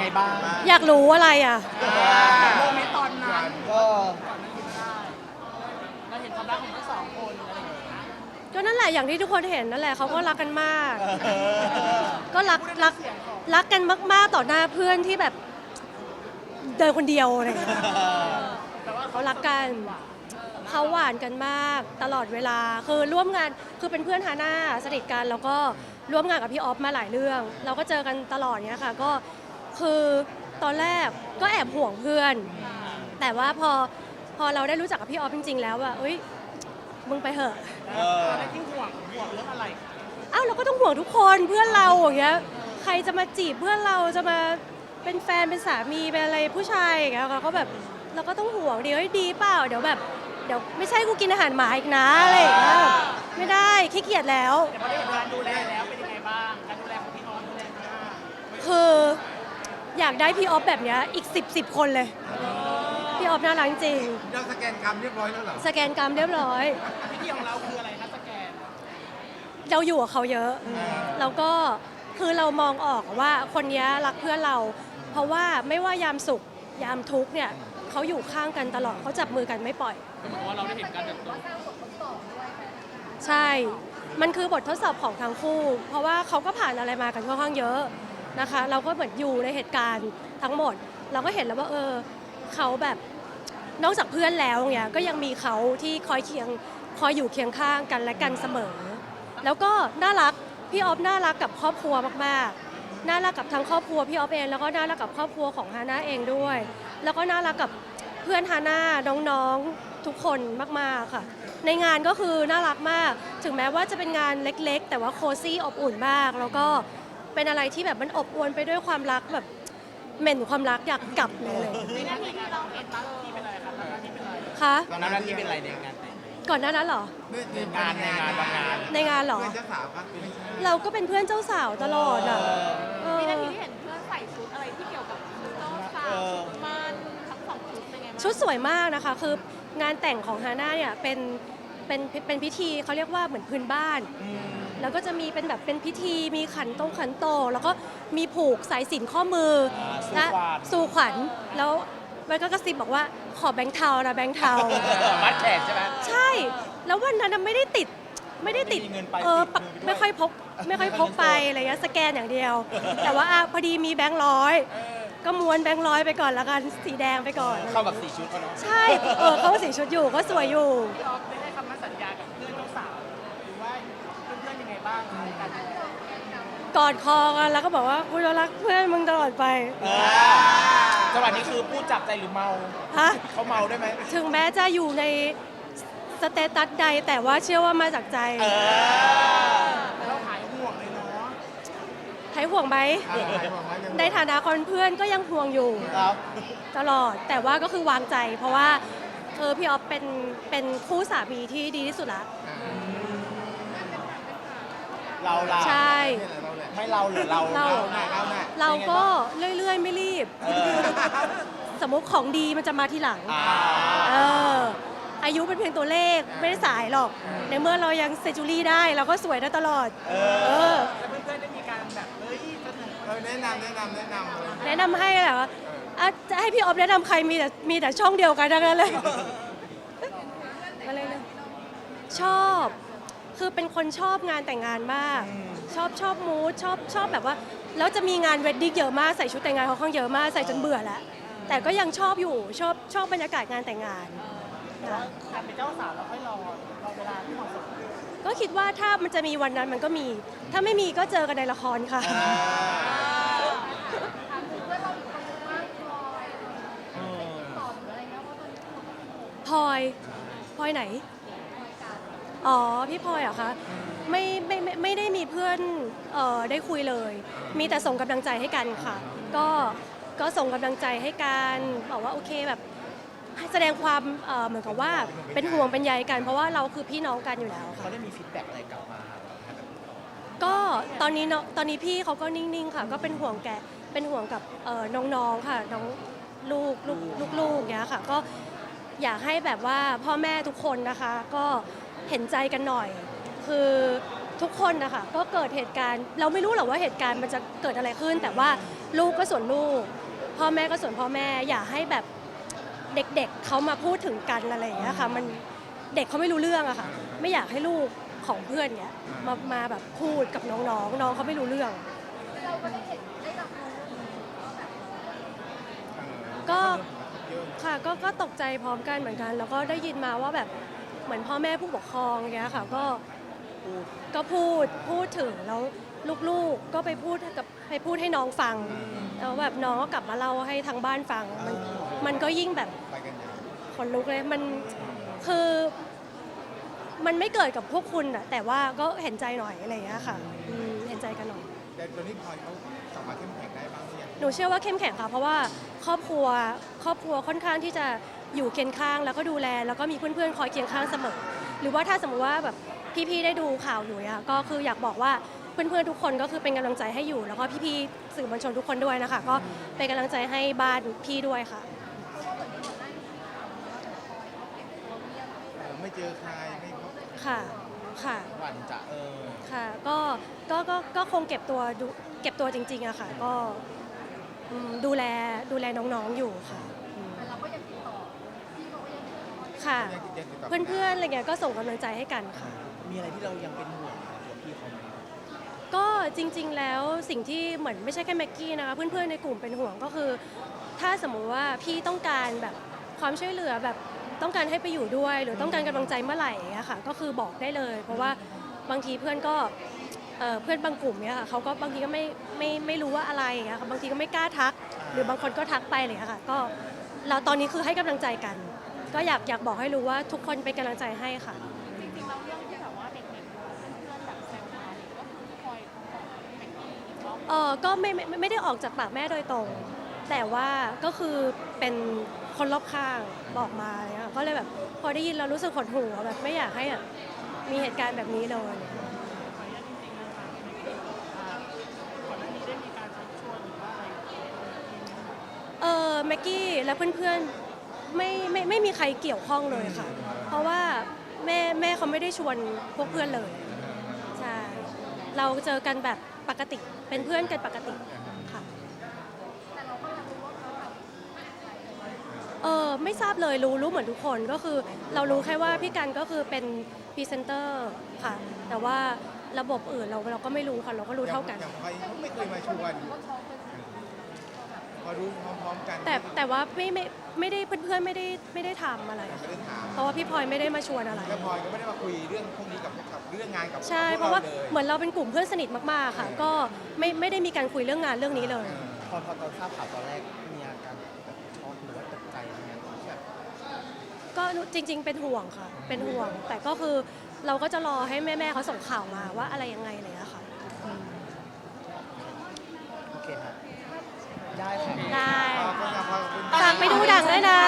ไงบ้างอยากรู้อะไรอะ โมเมนต์ตอนนั้นก็เราเห็นความรักของทั้งสองคนอะไรอย่างเงี้ยก็นั่นแหละอย่างที่ทุกคนเห็นนั่นแหละเขาก็รักกันมาก ก็รักรักรักกันมาก ๆ ต่อหน้าเพื่อนที่แบบเดินคนเดียวอะไรอย่างเงี้ยเขารักกันเขาหวานกันมากตลอดเวลาคือร่วมงานคือเป็นเพื่อนฮาน่าสนิทกันแล้วก็ร่วมงานกับพี่ออฟมาหลายเรื่อง เราก็เจอกันตลอดเนี้ยค่ะ ก็ คือตอนแรกก็แอบห่วงเพื่อน แต่ว่าพอพอเราได้รู้จักกับพี่ออฟจริง ๆ แล้วอะเอ้ยมึงไปเหอะเออตอนแรกที่ห่วงห่วงเรื่องอะไร อ้าวเราก็ต้องห่วงทุกคนเพื่อนเราอย่างเงี้ยใครจะมาจีบเพื่อนเราจะมาเป็นแฟนเป็นสามีเป็นอะไรผู้ชายอย่างเงี้ยเราก็แบบเราก็ต้องห่วงดีเฮ้ยดีเปล่าเดี๋ยวแบบเดี๋ยวไม่ใช่กูกินอาหารหมาอีกนะอะไรอย่างเงี้ยไม่ได้ขี้เกียจแล้ว แต่พอได้เห็นการดูแลแล้วเป็นยังไงบ้าง การดูแลของพี่ออนดูแลมากคือ อยากได้พี่ออฟแบบเนี้ยอีก 10 10 คนเลย พี่ออฟน่ารักจริง เราสแกนกรรมเรียบร้อยแล้วเหรอสแกนกรรมเรียบร้อย วิธีของเราคืออะไรคะสแกน เราอยู่กับเขาเยอะ แล้วก็คือเรามองออกว่าคนเนี้ยรักเพื่อนเรา เพราะว่าไม่ว่ายามสุขยามทุกข์เนี่ยเขาอยู่ข้างกันตลอดเขาจับมือกันไม่ปล่อยเหมือนว่าเราได้เห็นการแบบใช่ มันคือบททดสอบของทั้งคู่ เพราะว่าเขาก็ผ่านอะไรมากันค่อนข้างเยอะ นะคะ เราก็เหมือนอยู่ในเหตุการณ์ทั้งหมด เราก็เห็นแล้วว่าเออเขาแบบนอกจากเพื่อนแล้วเนี่ยก็ยังมีเขาที่คอยเคียงคอยอยู่เคียงข้างกันและกันเสมอ แล้วก็น่ารักพี่ออฟน่ารักกับครอบครัวมากๆ น่ารักกับทั้งครอบครัวพี่ออฟเองแล้วก็น่ารักกับครอบครัวของฮาน่าเองด้วย แล้วก็น่ารักกับเพื่อนฮาน่าน้องๆทุกคนมากๆค่ะ ในงานก็คือน่ารักมาก ถึงแม้ว่าจะเป็นงานเล็ก ๆ แต่ว่าโคซี่อบอุ่นมาก แล้วก็ เป็นอะไรที่แบบมันอบอวลไปด้วยความรักแบบเหม็นความรักอยากกลับเลยเลยในหน้าที่ที่เราเห็นบ้างที่เป็นอะไรครับหน้าที่เป็นอะไรคะตอนนั้นที่เป็นอะไรในงานแต่งก่อนหน้านั้นเหรองานในงานบางงานในงานเหรอเพื่อนเจ้าสาวครับไม่ใช่เราก็เป็นเพื่อนเจ้าสาวตลอดอะเออวินาทีที่เห็นเพื่อนใส่ชุดอะไรที่เกี่ยวกับชุดเจ้าสาวชุดม่านทั้งสองชุดเป็นไงบ้างชุดสวยมากนะคะ คืองานแต่งของฮาน่าเนี่ยเป็นเป็นเป็นพิธีเขาเรียกว่าเหมือนพื้นบ้าน แล้วก็จะมีเป็นแบบเป็นพิธีมีขันตรงขันโตแล้วก็มีผูกสายสิญจนข้อมืออและสู่ขวัญแล้วมันก็กระซิบบอกว่าขอแบงค์เทานะแบงค์เทา มัดแขนใช่ไหม ใช่ แล้ววันนั้นน่ะไม่ได้ติดไม่ได้ติดไม่มีเงินไปเออติดมือไปด้วย ไม่ค่อยพกไม่ค่อยพกไปอะไรเงี้ยสแกนอย่างเดียว แต่ว่าอะพอดีมีแบงค์ร้อยก็ม้วนแบงค์ร้อยไปก่อนละกันสีแดงไปก่อน เข้ากับสีชุดเขาเนาะ ใช่ เออเขาก็สีชุดอยู่ก็สวยอยู่ พี่ออฟได้ให้คำมั่นสัญญากับ บ้างในการดูแลกอดคอกันแล้วก็บอกว่ากูจะรักเพื่อนมึงตลอดไป จังหวะนี้คือพูดจับใจหรือเมาฮะ เขาเมาได้ไหมถึงแม้จะอยู่ในสเตตัสใดแต่ว่าเชื่อว่ามาจากใจเออแต่เราหายห่วงเลยเนาะใครห่วงไหม ในฐานะคนเพื่อนก็ยังห่วงอยู่ครับตลอด แต่ว่าก็คือวางใจ เพราะว่าเออพี่ออฟเป็นเป็นคู่สามีที่ดีที่สุดละ เราล่ะใช่ ไม่เราหรือเราเรา หน้าเราหน้าเราก็เรื่อยๆ ไม่รีบเออ สมมติของดีมันจะมาทีหลัง อ่า เออ อายุเป็นเพียงตัวเลขไม่ได้สายหรอก ในเมื่อเรายังเซจูรี่ได้เราก็สวยได้ตลอด เอเอออแล้วเพื่อนๆได้มีการแบบเฮ้ยเสนอเออแนะนำแนะนำแนะนำเลยแนะนำให้แหละว่าอะจะให้พี่ออฟแนะนำใครมีแต่มีแต่ช่องเดียวกันทั้งนั้นเลยอะไรนะชอบ คือเป็นคนชอบงานแต่งงานมาก ชอบชอบมูดชอบชอบแบบว่า แล้วจะมีงานเวดดิ้งเยอะมากใส่ชุดแต่งงานค่อนข้างเยอะมากใส่จนเบื่อแล้วแต่ก็ยังชอบอยู่ชอบชอบบรรยากาศงานแต่งงานนะการเป็นเจ้าสาวเราค่อยรอรอเวลาที่เหมาะสมก็คิดว่าถ้ามันจะมีวันนั้นมันก็มี ถ้าไม่มีก็เจอกันในละครค่ะพลอยพลอยไหน อ๋อพี่พลอยเหรอคะไม่ไม่ไม่ไม่ได้มีเพื่อนเอ่อได้คุยเลย มีแต่ส่งกำลังใจให้กันค่ะ ก็ก็ส่งกำลังใจให้กันบอกว่าโอเคแบบให้แสดงความเอ่อเหมือนกับว่าเป็นห่วงเป็นใยกัน เพราะว่าเราคือพี่น้องกันอยู่แล้วค่ะ เขาได้มีฟีดแบ็กอะไรกลับมาก็ตอนนี้เนาะตอนนี้พี่เขาก็นิ่งๆค่ะ ก็เป็นห่วงแกเป็นห่วงกับเอ่อน้องๆค่ะน้องลูกลูกลูกๆเนี้ยค่ะ ก็อยากให้แบบว่าพ่อแม่ทุกคนนะคะ ก็ เห็นใจกันหน่อย คือทุกคนนะคะก็เกิดเหตุการณ์ เราไม่รู้หรอกว่าเหตุการณ์มันจะเกิดอะไรขึ้น แต่ว่าลูกก็ส่วนลูก พ่อแม่ก็ส่วนพ่อแม่อย่าให้แบบเด็กๆเขามาพูดถึงกันอะไรอย่างเงี้ยค่ะมันเด็กเขาไม่รู้เรื่องอะค่ะ ไม่อยากให้ลูกของเพื่อนเนี้ยมามาแบบพูดกับน้องๆน้องเขาไม่รู้เรื่องก็ค่ะก็ก็ตกใจพร้อมกันเหมือนกัน แล้วก็ได้ยินมาว่าแบบ เหมือนพ่อแม่ผู้ปกครองอย่างเงี้ยค่ะก็ก็พูดพูดถึงแล้วลูกๆก็ไปพูดกับไปพูดให้น้องฟังแล้วแบบน้องก็กลับมาเล่าให้ทางบ้านฟังมันมันก็ยิ่งแบบไปกันใหญ่ขนลุกเลยมันคือมันไม่เกิดกับพวกคุณอะแต่ว่าก็เห็นใจหน่อยอะไรอย่างเงี้ยค่ะอืมเห็นใจกันหน่อย แต่ตัวนี้พลอยเขาสามารถเข้มแข็งได้บ้างหรือยังหนูเชื่อว่าเข้มแข็งค่ะ เพราะว่าครอบครัวครอบครัวค่อนข้างที่จะ อยู่เคียงข้างแล้วก็ดูแล แล้วก็มีเพื่อนๆคอยเคียงข้างเสมอ หรือว่าถ้าสมมติว่าแบบพี่ๆได้ดูข่าวอยู่อะก็คืออยากบอกว่าเพื่อนๆทุกคนก็คือเป็นกำลังใจให้อยู่ แล้วก็พี่ๆสื่อมวลชนทุกคนด้วยนะคะ ก็เป็นกำลังใจให้บ้านพี่ด้วยค่ะ เออไม่เจอใครไม่พบค่ะค่ะ หวันจะเออค่ะก็ก็ก็ก็คงเก็บตัวดูเก็บตัวจริงๆอะค่ะ ก็อืมดูแลดูแลน้องๆอยู่ค่ะอืม ค่ะยังยังติดต่อเพื่อนๆอะไรเงี้ยก็ส่งกำลังใจให้กันค่ะ มีอะไรที่เรายังเป็นห่วงกับตัวพี่เขาไหมก็จริงๆแล้วสิ่งที่เหมือนไม่ใช่แค่แม็กกี้นะคะ เพื่อนๆในกลุ่มเป็นห่วงก็คือ ถ้าสมมุติว่าพี่ต้องการแบบความช่วยเหลือแบบต้องการให้ไปอยู่ด้วย หรือต้องการกำลังใจเมื่อไหร่อย่างเงี้ยค่ะ ก็คือบอกได้เลย เพราะว่าบางทีเพื่อนก็เอ่อเพื่อนบางกลุ่มเนี่ยค่ะเขาก็บางทีก็ไม่ไม่ไม่รู้ว่าอะไรอย่างเงี้ยค่ะบางทีก็ไม่กล้าทัก หรือบางคนก็ทักไปอะไรอย่างเลยค่ะก็เราตอนนี้คือให้กำลังใจกัน ก็อยากอยากบอกให้รู้ว่าทุกคนเป็นกำลังใจให้ค่ะ จริงๆเราเรื่องที่แบบว่าเด็กๆเพื่อนๆแบบแซวมาเนี่ยก็คือคอยของแม็กกี้อีกรอบเออก็ไม่ไม่ไม่ได้ออกจากปากแม่โดยตรง แต่ว่าก็คือเป็นคนรอบข้างบอกมาอะไรเลยค่ะก็เลยแบบพอได้ยินเรารู้สึกหดหู่อะแบบไม่อยากให้แบบมีเหตุการณ์แบบนี้เลยขออนุญาตจริงๆนะคะอ่าก่อนหน้านี้ได้มีการชักชวนหรือว่าอะไรเออแม็กกี้และเพื่อนๆ ไม่ไม่ไม่มีใครเกี่ยวข้องเลยค่ะ เพราะว่าแม่แม่เขาไม่ได้ชวนพวกเพื่อนเลยใช่เราเจอกันแบบปกติเป็นเพื่อนกันปกติค่ะเออไม่ทราบเลยรู้รู้เหมือนทุกคนก็คือ เรารู้แค่ว่าพี่กันก็คือเป็นพรีเซนเตอร์ค่ะ แต่ว่าระบบอื่นเราเราก็ไม่รู้ค่ะเราก็รู้เท่ากัน อย่างพลอยเขาไม่เคยมาชวน พอรู้พร้อมๆกันแต่แต่ว่าไม่ไม่ไม่ได้เพื่อนๆไม่ได้ไม่ได้ทำอะไร ไม่ได้ถามเพราะว่าพี่พลอยไม่ได้มาชวนอะไร แล้วพลอยก็ไม่ได้มาคุยเรื่องพวกนี้กับกับเรื่องงานกับใช่พกเพราะว่าลยเหมือนเราเป็นกลุ่มเพื่อนสนิทมากๆค่ะ ก็ไม่ไม่ได้มีการคุยเรื่องงานเรื่องนี้เลย พอพอตอนทราบข่าวตอนแรกมีอาการแบบช็อกหรือว่าตกใจไหมแบบก็จริง ๆ เป็นห่วงค่ะ เป็นห่วง แต่ก็คือเราก็จะรอให้แม่ๆเขาส่งข่าวมาว่าอะไรยังไงอะไรอย่างเลยอะค่ะ โอเคครับ ได้ค่ะได้ขอบคุณครับขอบคุณฝากไปดูดังด้วยนะ